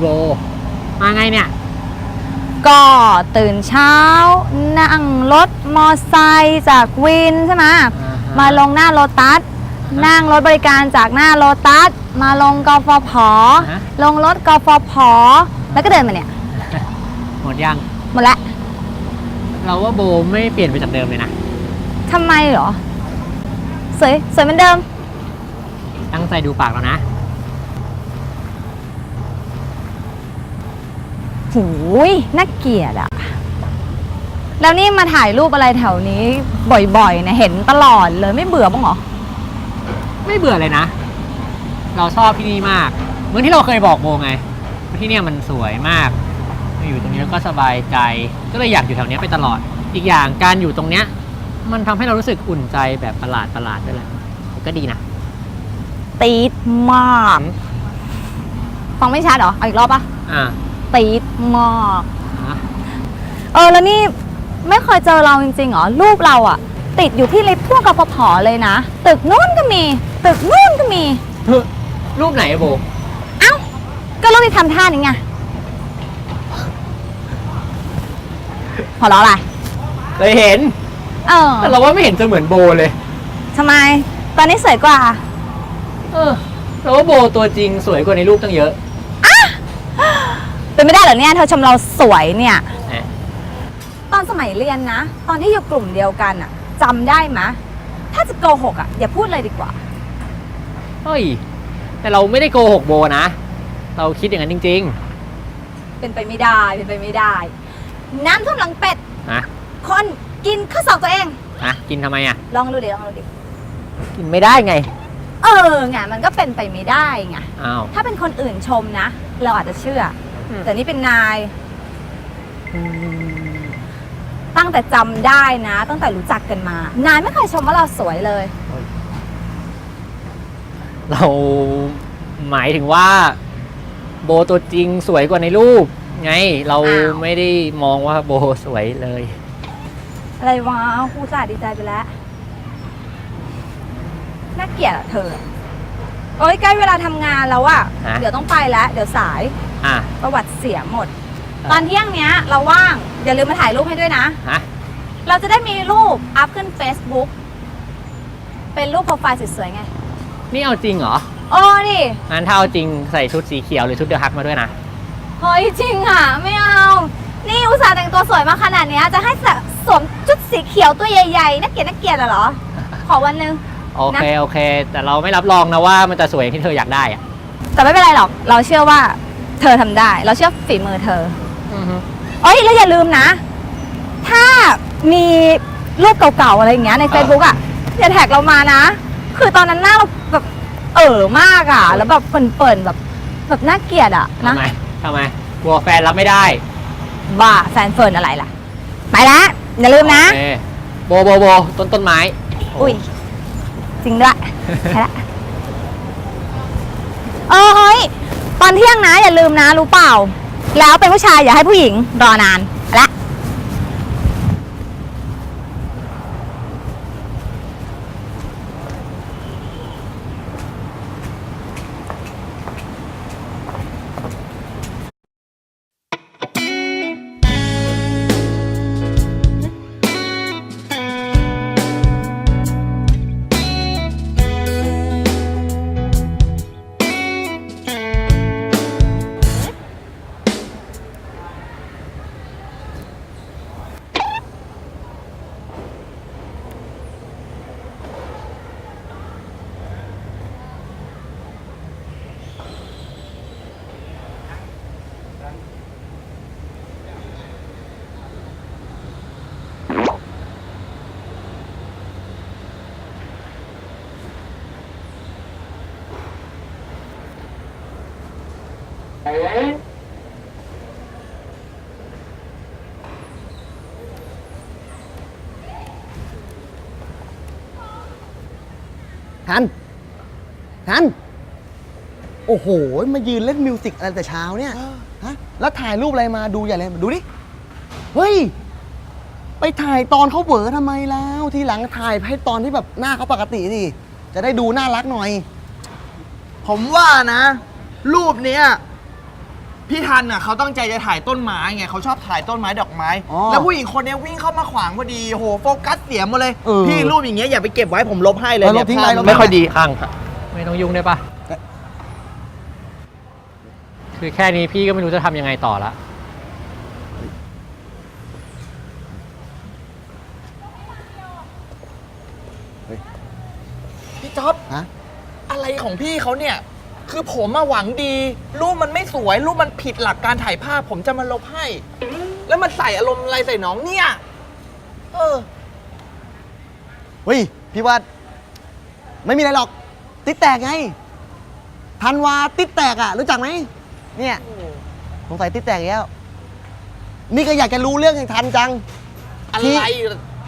โบ มาไงเนี่ย ก็ตื่นเช้า นั่งรถมอไซค์จากวินใช่ไหมอ่าฮะมาลงหน้าโลตัส นั่งรถบริการจากหน้าโลตัส มาลงกฟผฮะลงรถกฟผ แล้วก็เดินมาเนี่ย หมดยัง หมดละ เราว่าโบไม่เปลี่ยนไปจากเดิมเลยนะทำไมเหรอ สวย สวยเหมือนเดิม ตั้งใจดูปากแล้วนะ หูยน่าเกลียดอะแล้วนี่มาถ่ายรูปอะไรแถวนี้บ่อยๆเนี่ยเห็นตลอดเลยไม่เบื่อบ้างเหรอ ไม่เบื่อเลยนะ เราชอบที่นี่มาก เหมือนที่เราเคยบอกโบไงว่าที่เนี่ยมันสวยมากมาอยู่ตรงนี้แล้วก็สบายใจ ก็เลยอยากอยู่แถวเนี้ยไปตลอด อีกอย่างการอยู่ตรงเนี้ย มันทำให้เรารู้สึกอุ่นใจแบบประหลาดประหลาดๆด้วยแหละก็ดีนะ ตีดมาก ฟังไม่ชัดเหรอ เอาอีกรอบปะอ่า ตีดมากฮะเออแล้วนี่ไม่เคยเจอเราจริงๆเหรอรูปเราอะติดอยู่ที่ลิฟต์พวกกฟผเลยนะ ตึกนู้นก็มี ตึกนู้นก็มี เฮ้ยรูปไหนอะโบ เอ้า ก็รูปที่ทำท่านี้ไงหัวเราะอะไรเคยเห็น เออแต่เราว่าไม่เห็นจะเหมือนโบเลย ทำไม ตอนนี้สวยกว่า เออเราว่าโบตัวจริงสวยกว่าในรูปตั้งเยอะ เป็นไม่ได้เหรอเนี่ยเธอชมเราสวยเนี่ยแหมตอนสมัยเรียนนะ ตอนที่อยู่กลุ่มเดียวกันอะจำได้ไหมะถ้าจะโกหกอะอย่าพูดเลยดีกว่า เฮ้ย แต่เราไม่ได้โกหกโบนะ เราคิดอย่างนั้นจริงเป็นไปไม่ได้ เป็นไปไม่ได้ น้ำท่วมหลังเป็ด ๆนะคนกินข้าวสอบตัวเอง นะกินทำไมอะ ลองดูดิลองดูดิกินไม่ได้ไง เออไงมันก็เป็นไปไม่ได้ไงอ้าว ถ้าเป็นคนอื่นชมนะ เราอาจจะเชื่อ อมแต่นี่เป็นนาย ตั้งแต่จำได้นะ ตั้งแต่รู้จักกันมา นายไม่เคยชมว่าเราสวยเลย เราหมายถึงว่า โบตัวจริงสวยกว่าในรูป ไงเราอ้าว ไม่ได้มองว่าโบสวยเลย อะไรวะครูจ่าห์ดีใจไปแล้ว น่าเกลียดอะเธอ โอ้ยใกล้เวลาทำงานแล้วอะฮะ เดี๋ยวต้องไปแล้ว เดี๋ยวสาย อะ ประวัติเสียหมดอะตอนเที่ยงเนี้ยเราว่างอย่าลืมมาถ่ายรูปให้ด้วยนะ ฮะเราจะได้มีรูปอัพขึ้น Facebook เป็นรูปโปรไฟล์สวยๆไง นี่เอาจริงเหรอโอ้ดิ งั้นถ้าเอาจริงใส่ชุดสีเขียวหรือชุดเดอะฮักมาด้วยนะ เฮ้ยจริงอะ ไม่เอา นี่อุตส่าห์แต่งตัวสวยมาขนาดเนี้ยจะให้สวมชุดสีเขียวตัวใหญ่ๆน่าเกลียดน่าเกลียดอะเหรอ ขอวันหนึง โอเค โอเค แต่เราไม่รับรองนะว่ามันจะสวยอย่างที่เธออยากได้อะแต่ไม่เป็นไรหรอก เราเชื่อว่า เธอทำได้ เราเชื่อฝีมือเธอ อือฮึเอ้ยแล้วอย่าลืมนะ ถ้ามีรูปเก่าๆอะไรอย่างเงี้ยใน Facebook อะอย่าแท็กเรามานะ คือตอนนั้นหน้าเราแบบเออมากอะ แล้วแบบเปิ่นๆแบบแบบน่าเกลียดอะนะทำไมทำไมกลัวแฟนรับไม่ได้บ้าแฟนเฟิร์นอะไรล่ะ ไปละอย่าลืมนะ โอเคโบโบโบต้นต้นไม้ อุ้ยจริงด้วยไปละเออเฮ้ย ต อนเที่ยงนะอย่าลืมนะรู้เปล่า แล้วเป็นผู้ชายอย่าให้ผู้หญิงรอนาน ทัน ทัน โอ้โห มายืนเล่นมิวสิกอะไรแต่เช้าเนี่ยฮะแล้วถ่ายรูปอะไรมาดูใหญ่เลยดูดิ เฮ้ย ไปถ่ายตอนเขาเบอทำไมแล้ว ทีหลังถ่ายให้ตอนที่แบบหน้าเขาปกติดิจะได้ดูน่ารักหน่อย ผมว่านะ รูปเนี้ย พี่ทันอะเขาตั้งใจจะถ่ายต้นไม้ไงเขาชอบถ่ายต้นไม้ดอกไม้ อ๋อแล้วผู้หญิงคนเนี้ยวิ่งเข้ามาขวางพอดีโหโฟกัสเสียหมดเลย เออพี่รูปอย่างเงี้ยอย่าไปเก็บไว้ผมลบให้เลยเออลเนี่บทิ้งไปภาพลบทิ้ง ไม่ค่อยดีข้างไม่ต้องยุ่งได้ปะคือแค่นี้พี่ก็ไม่รู้จะทำยังไงต่อละ พี่จ๊อบฮะ อะไรของพี่เขาเนี่ย คือผมมาหวังดี รูปมันไม่สวย รูปมันผิดหลักการถ่ายภาพ ผมจะมาลบให้ แล้วมันใส่อารมณ์อะไรใส่น้องเนี่ย เออ เฮ้ย พี่ว่า ไม่มีอะไรหรอก ติ๊กแตกไงธันวาติ๊กแตกอะรู้จักไหมเนี่ยสงสัยติ๊กแตกอีกแล้ว นี่ก็อยากจะรู้เรื่องอย่างทันจัง อะไร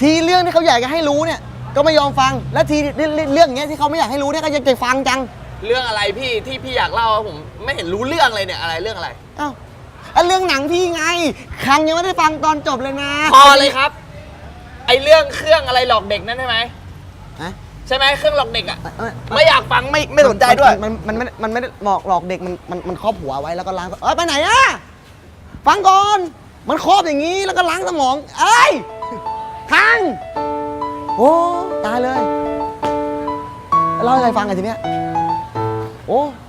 ทีเรื่องที่เขาอยากจะให้รู้เนี่ย ก็ไม่ยอมฟัง และทีเรื่องเรื่องอย่างเงี้ยที่เขาไม่อยากให้รู้เนี่ยก็ยังจะฟังจัง เรื่องอะไรพี่ที่พี่อยากเล่าผมไม่เห็นรู้เรื่องเลยเนี่ยอะไรเรื่องอะไรอ้าวอะเรื่องหนังพี่ไงครั้งยังไม่ได้ฟังตอนจบเลยนะพอเลยครับ ไอเรื่องเครื่องอะไรหลอกเด็กนั่นใช่ไหมฮะใช่ไหมเครื่องหลอกเด็กอะเอ้ยไม่อยากฟังไม่ไม่สนใจด้วย มันมันมันมันไม่ได้หลอกหลอกเด็กมันมันมันครอบหัวไว้แล้วก็ล้างเอ้ยไปไหนอะฟังก่อน มันครอบอย่างนี้แล้วก็ล้างสมอง เอ้ยทังโอ้ตายเลยเล่าให้ใครฟังกันทีเนี้ย โ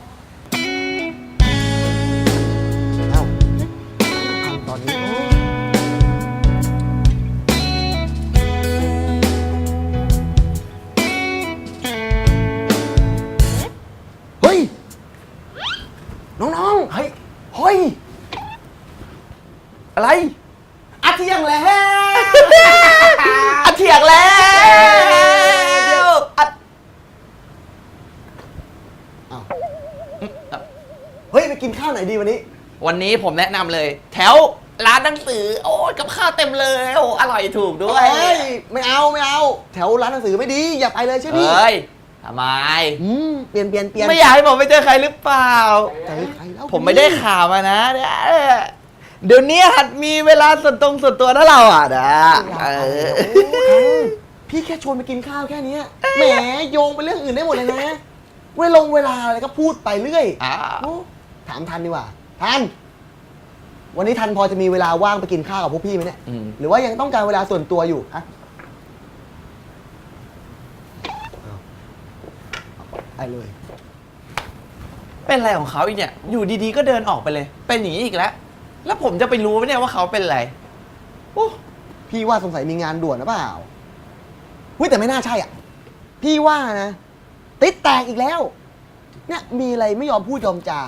นนี้ผมแนะนำเลย แถวร้านหนังสือ โอ้ยกับข้าวเต็มเลยโอ้อร่อยถูกด้วยเฮ้ยไม่เอาไม่เอา แถวร้านหนังสือไม่ดีอย่าไปเลยใช่ดิเฮ้ยทำไม อืมเปลี่ยนเปลี่ยนเปลี่ยนไม่อยากให้ผมไปเจอใครหรือเปล่าเจอใครแล้วผมไม่ได้ข่าวมานะเนี่ยเดี๋ยวนี้หัดมีเวลาส่วนตรงส่วนตัวนะเราอะนะเออ โอ้ทังพี่แค่ชวนไปกินข้าวแค่เนี้ยแหมโยงไปเรื่องอื่นได้หมดเลยนะเวลงเวลาอะไรก็พูดไปเรื่อยอ่าโอ้ถามทันดีกว่าทัน วันนี้ทันพอจะมีเวลาว่างไปกินข้าวกับพวกพี่ไหมเนี่ย อืม หรือว่ายังต้องการเวลาส่วนตัวอยู่ฮะไปเลย เป็นอะไรของเขาอีกเนี่ย อยู่ดีๆ ก็เดินออกไปเลย เป็นอย่างนี้อีกแล้ว แล้วผมจะไปรู้ไหมเนี่ยว่าเขาเป็นอะไรโอ้พี่ว่าสงสัยมีงานด่วนหรือเปล่าเฮ้ยแต่ไม่น่าใช่อะ พี่ว่านะ ติดแตกอีกแล้ว เนี่ยมีอะไรไม่ยอมพูดยอมจา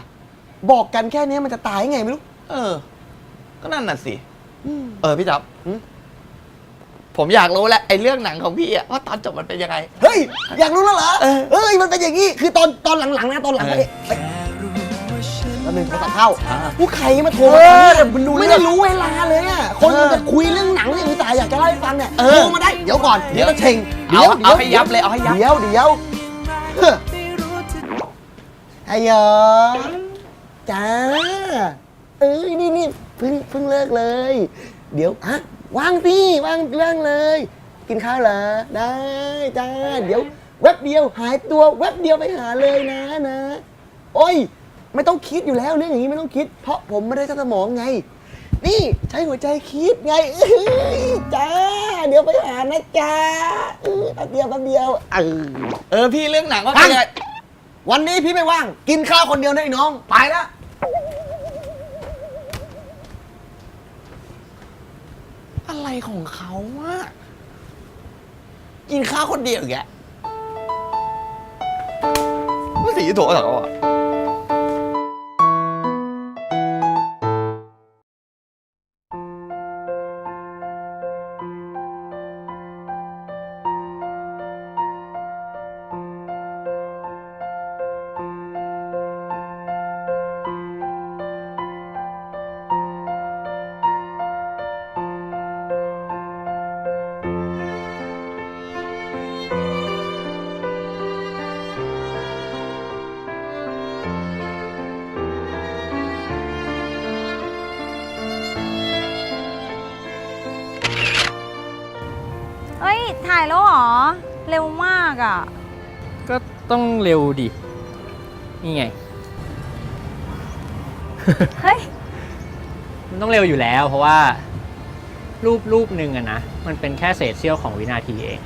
บอกกันแค่เนี้ยมันจะตายยังไงไม่รู้ เออ ก็นั่นน่ะสิอืมเออพี่จ๊อบหืมผมอยากรู้แหละไอ้เรื่องหนังของพี่อะว่าตอนจบมันเป็นยังไง เฮ้ย อยากรู้แล้วเหรอเออเฮ้ย มันเป็นอย่างนี้ คือตอนตอนหลังๆนะตอนหลังเอไปอเฮ้ยแล้วหนึ่งโทรศัพท์เข้าอ่าผู้ใครมาโทรเอมาอเนี่ยมันดูไม่เรื่ได้องรู้เวลาเลยอะ คนเออมันจะคุยเรื่องหนังเรื่องอุตส่าห์อยากจะเล่าให้ฟังเนี่ยเออโทรมาได้ เดี๋ยวก่อน เดี๋ยวจะเชงเอาเดี๋ยวเอาให้ยับเลยเอาให้ยับ เดี๋ยวเดี๋ยวเฮ้อไอ้เหรอจ้าเอ้ยนี่นี่ เพิ่งเพิ่งเลิกเลย เดี๋ยวอะว่างสิว่างว่างเลย กินข้าวเหรอได้จ้าเดี๋ยวแวบเดียวหายตัวแวบเดียวไปหาเลยนะนะ โอ้ย ไม่ต้องคิดอยู่แล้วเรื่องอย่างนี้ไม่ต้องคิด เพราะผมไม่ได้ใช้สมองไง นี่ใช้หัวใจคิดไงเอ้ยจ้า เดี๋ยวไปหานะจ้าเออแป๊บเดียวแป๊บเดียวเออเออพี่เรื่องหนังว่าเป็นยังไงวันนี้พี่ไม่ว่าง กินข้าวคนเดียวนะไอ้น้อง ไปแล้ว อะไรของเขาอะกินข้าวคนเดียวอย่างเงี้ยไม่สีโถสักอะายแล้วเหรอ เร็วมากอะ ก็ต้องเร็วดิ นี่ไง เฮ้ย มันต้องเร็วอยู่แล้ว เพราะว่า รูปรูปหนึ่งอะนะ มันเป็นแค่เศษเสี้ยวของวินาทีเอง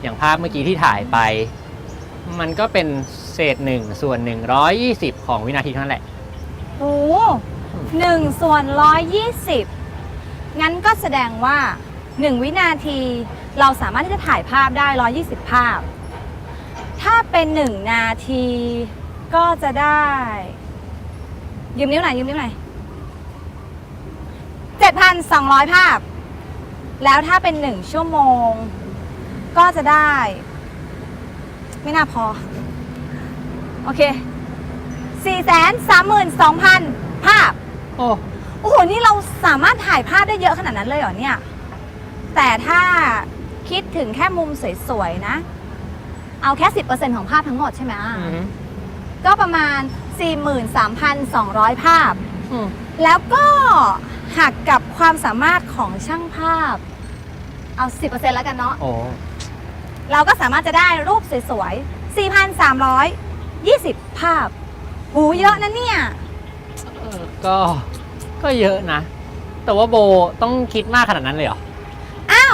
อย่างภาพเมื่อกี้ที่ถ่ายไป มันก็เป็นเศษหนึ่งส่วนหนึ่งร้อยยี่สิบของวินาทีเท่านั้นแหละ โอ้หนึ่งส่วนร้อยยี่สิบงั้นก็แสดงว่าหนึ่งวินาที เราสามารถที่จะถ่ายภาพได้ร้อยี่สิบภาพ ถ้าเป็นหนึ่งนาทีก็จะได้ ยืมนิ้วหน่อยยืมนิ้วหน่อยเจ็ดพันสองร้อยภาพ แล้วถ้าเป็นหนึ่งชั่วโมง ก็จะได้ ไม่น่าพอ โอเค 4 3 2 0 0 0 ภาพ โอ้โอ้โห นี่เราสามารถถ่ายภาพได้เยอะขนาดนั้นเลยเหรอเนี่ย แต่ถ้า คิดถึงแค่มุมสวยๆนะ เอาแค่ 10%ของภาพทั้งหมดใช่ไหมอืมก็ประมาณ 43,200 ภาพ อืมแล้วก็หักกับความสามารถของช่างภาพ เอา 10%แล้วกันเนาะ โอ้เราก็สามารถจะได้รูปสวยๆ 4,320 ภาพ หูเยอะนะเนี่ย เออก็ก็เยอะนะ แต่ว่าโบต้องคิดมากขนาดนั้นเลยเหรออ้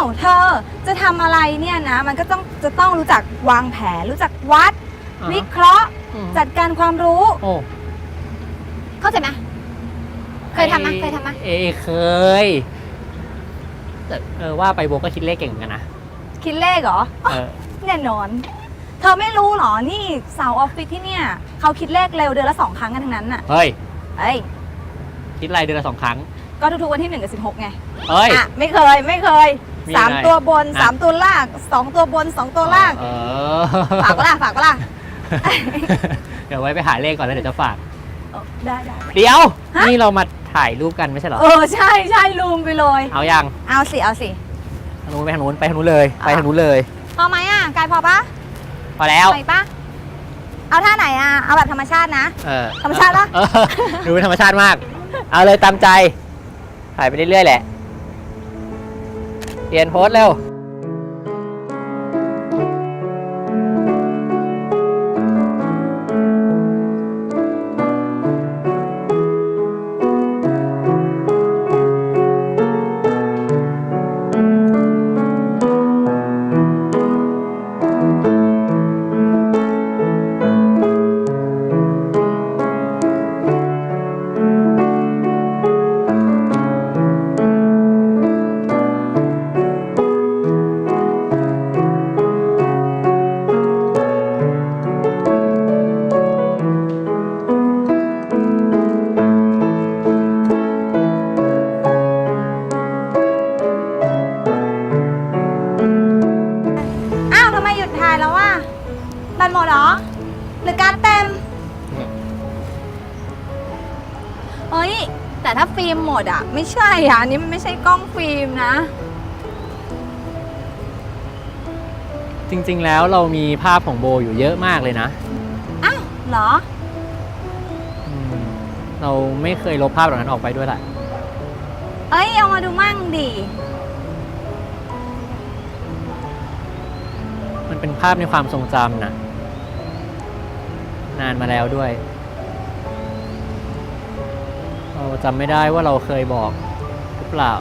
าวเธอจะทำอะไรเนี่ยนะ มันก็ต้องจะต้องรู้จักวางแผน รู้จักวัด อ่าฮะวิเคราะห์ อืมจัดการความรู้ โอ้เข้าใจไหมเคยทำไหมเคยทำไหมเอยเคยแต่เออว่าไปโบก็คิดเลขเก่งเหมือนกันนะคิดเลขเหรอ เออ แน่นอน เธอไม่รู้เหรอ นี่สาวออฟฟิศที่เนี่ยเขาคิดเลขเร็วเดือนละสองครั้งกันทั้งนั้นน่ะเฮ้ย เอ้ย คิดอะไรเดือนละสองครั้ง ก็ทุกๆวันที่หนึ่งกับสิบหกไง เฮ้ย อะ ไม่เคย ไม่เคย มีสามอะไรตัวบนอะ สามตัวล่างสองตัวบนสองตัวล่าง เออ ฝากก็ล่ะฝากก็ล่ะเดี๋ยวไว้ไปหาเลขก่อนแล้วเดี๋ยวจะฝาก เออได้ได้ เดี๋ยว ฮะ นี่เรามาถ่ายรูปกันไม่ใช่เหรอ เออใช่ใช่ลืมไปเลย เอายังเอาสิเอาสิ ทางนู้นไปทางนู้นไปทางนู้นเลย อะ ไปทางนู้นเลย พอไหมอะกายพอปะพอแล้ว ไปปะเอาท่าไหนอะเอาแบบธรรมชาตินะ เออธรรมชาติปะ เออดูเป็นธรรมชาติมาก เอาเลยตามใจ ถ่ายไปเรื่อยๆแหละ เปลี่ยนโพสเร็ว เอ้ย แต่ถ้าฟิล์มหมดอะไม่ใช่อะอันนี้มันไม่ใช่กล้องฟิล์มนะ จริงๆ แล้วเรามีภาพของโบอยู่เยอะมากเลยนะอ้าวเหรอ อืมเราไม่เคยลบภาพเหล่านั้นออกไปด้วยแหละ เอ้ยเอามาดูมั่งดิมันเป็นภาพในความทรงจำนะนานมาแล้วด้วย จำไม่ได้ว่าเราเคยบอกหรือเปล่า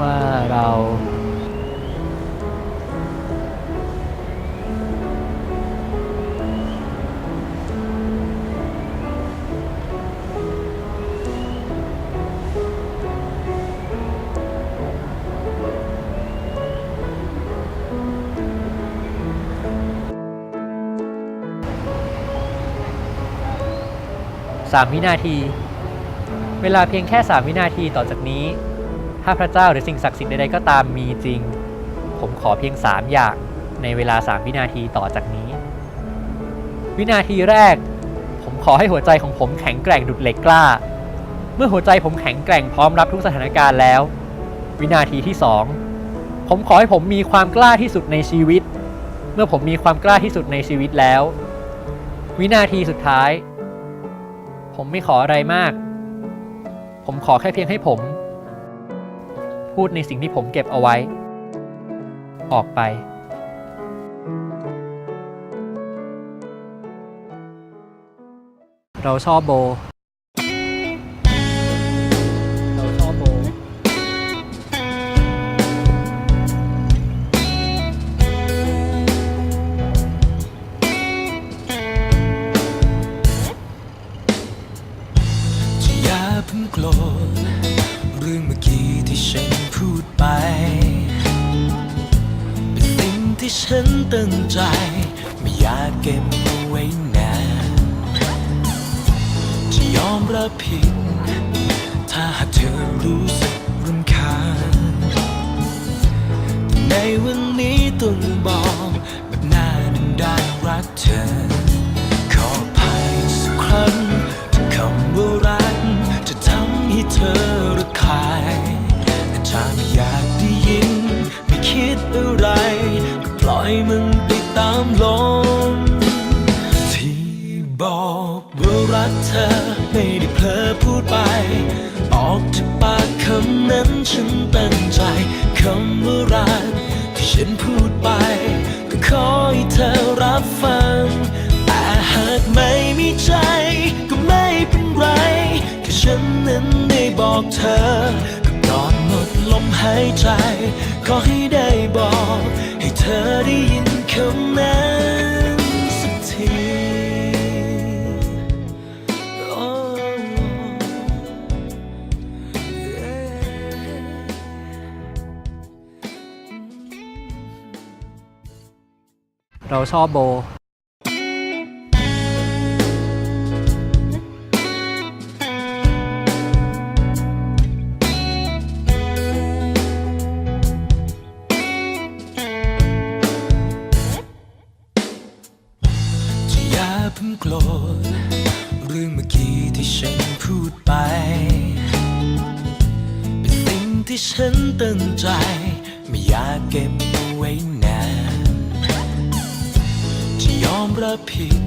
ว่าเรา 3 วินาที เวลาเพียงแค่ 3 วินาทีต่อจากนี้ ถ้าพระเจ้าหรือสิ่งศักดิ์สิทธิ์ใดๆก็ตามมีจริง ผมขอเพียง 3 อย่างในเวลา 3 วินาทีต่อจากนี้ วินาทีแรก ผมขอให้หัวใจของผมแข็งแกร่งดุดเหล็กกล้า เมื่อหัวใจผมแข็งแกร่งพร้อมรับทุกสถานการณ์แล้ว วินาทีที่ 2 ผมขอให้ผมมีความกล้าที่สุดในชีวิต เมื่อผมมีความกล้าที่สุดในชีวิตแล้ว วินาทีสุดท้าย ผมไม่ขออะไรมาก ผมขอแค่เพียงให้ผม พูดในสิ่งที่ผมเก็บเอาไว้ ออกไป เราชอบโบาเรธเรื่องเมื่อกี้ที่ฉันพูดไป เป็นสิ่งที่ฉันตั้งใจ ไม่อยากเก็บเอาไว้นานจะยอมรับผิด ถ้าหากเธอรู้สึกรำคาญแต่ในวันนี้ต้องบอก บอกเธอก็ก่อนหมดลมหายใจ ขอให้ได้บอก ให้เธอได้ยินคำนั้นสักทีเราชอบโบ ย